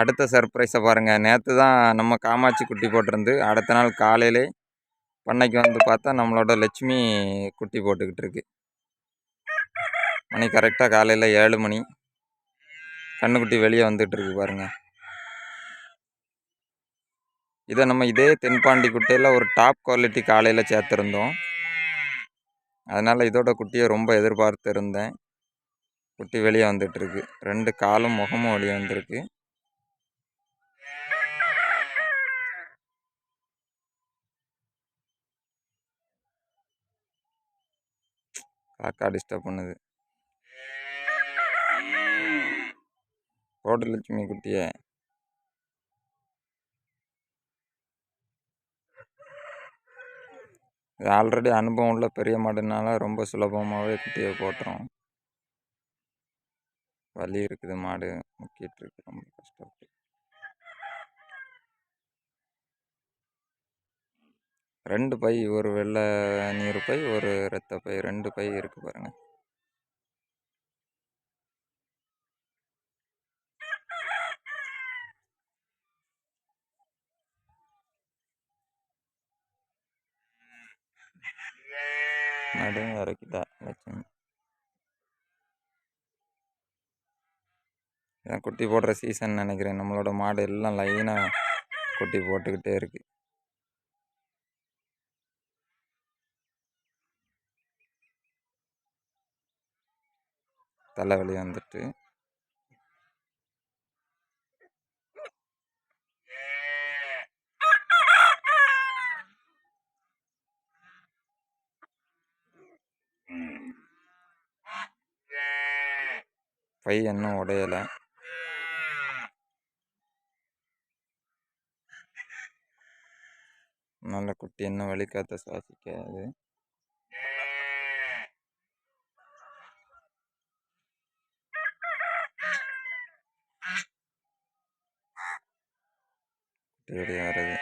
அடுத்த சர்ப்ரைஸை பாருங்கள் நேற்று தான் நம்ம காமாட்சி குட்டி போட்டிருந்து அடுத்த நாள் காலையிலே பண்ணைக்கு வந்து பார்த்தா நம்மளோட லட்சுமி குட்டி போட்டுக்கிட்டு இருக்கு. மணி கரெக்டாக காலையில் ஏழு மணி. கண்ணுக்குட்டி வெளியே வந்துட்டு இருக்கு பாருங்கள் இதை நம்ம இதே தென்பாண்டி குட்டையில் ஒரு டாப் குவாலிட்டி காலையில் சேர்த்துருந்தோம். அதனால் இதோட குட்டியை ரொம்ப எதிர்பார்த்து இருந்தேன் குட்டி வெளியே வந்துட்டுருக்கு ரெண்டு காலும் முகமும் வெளியே வந்திருக்கு. காக்கா டிஸ்டர்ப் பண்ணுது. போட்டு லட்சுமி குட்டியை. இது ஆல்ரெடி அனுபவம் உள்ள பெரிய மாடுனால ரொம்ப சுலபமாகவே குட்டியை போட்டுரும். வலி இருக்குது மாடு முக்கிட்டு இருக்கு ரொம்ப கஷ்டப்பட்டு. ரெண்டு பை ஒரு வெள்ளை நீர் பை ஒரு இரத்த பை ரெண்டு பை இருக்கு பாருங்க. நடுவும் இறக்கிட்டா லட்சுமி. இதான் குட்டி போடுற சீசன் நினைக்கிறேன். நம்மளோட மாடு எல்லாம் லைனாக குட்டி போட்டுக்கிட்டே இருக்குது தலைவலி வந்துட்டு. பை இன்னும் உடையலை. நல்ல குட்டி இன்னும் வலிக்காத்த சுவாசிக்காது. குட்டி வெளியே வருது